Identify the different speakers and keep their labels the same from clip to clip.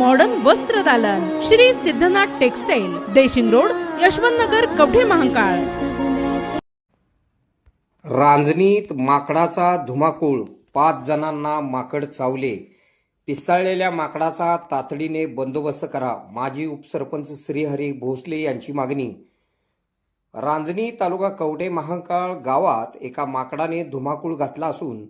Speaker 1: Modern वस्त्र दालन. Shri Siddhanath textile Deshing road Yashwant Nagar Kavathe Mahankal.
Speaker 2: रांजणीत माकडाचा धुमाकूळ पाच जणांना माकड चावले. पिसाळलेल्या माकडाचा तातडीने बंदोबस्त करा. माजी उपसरपंच श्रीहरी भोसले यांची मागणी. रांजणी तालुका कवठे महाकाळ गावात एका माकडाने धुमाकूळ घातला असून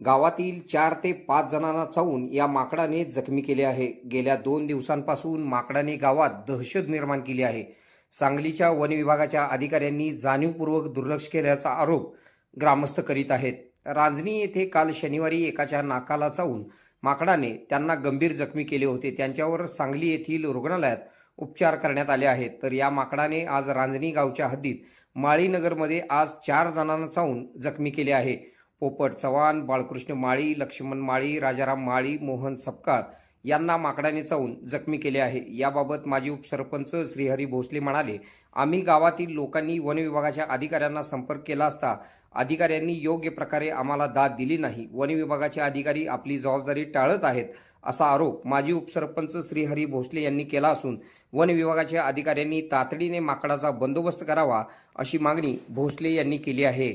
Speaker 2: गावातील चार ते पाच जणांना चावून या माकडाने जखमी केले आहे. गेल्या दोन दिवसांपासून माकडाने गावात दहशत निर्माण केली आहे. सांगलीच्या वन विभागाच्या अधिकाऱ्यांनी जाणीवपूर्वक दुर्लक्ष केल्याचा आरोप ग्रामस्थ करीत आहेत. रांजणी येथे काल शनिवारी एकाच्या नाकाला चावून माकडाने त्यांना गंभीर जखमी केले होते. त्यांच्यावर सांगली येथील रुग्णालयात उपचार करण्यात आले आहेत. तर या माकडाने आज रांजणी गावच्या हद्दीत माळीनगरमध्ये आज चार जणांना चावून जखमी केले आहे. पोपट चव्हाण बाळकृष्ण माळी लक्ष्मण माळी राजाराम माळी मोहन सपकाळ यांना माकडाने चावून जखमी केले आहे. याबाबत माजी उपसरपंच श्रीहरी भोसले म्हणाले आम्ही गावातील लोकांनी वन विभागाच्या अधिकाऱ्यांना संपर्क केला असता अधिकाऱ्यांनी योग्य प्रकारे आम्हाला दाद दिली नाही. वन विभागाचे अधिकारी आपली जबाबदारी टाळत आहेत असा आरोप माजी उपसरपंच श्रीहरी भोसले यांनी केला असून वन विभागाच्या अधिकाऱ्यांनी तातडीने माकडाचा बंदोबस्त करावा अशी मागणी भोसले यांनी केली आहे.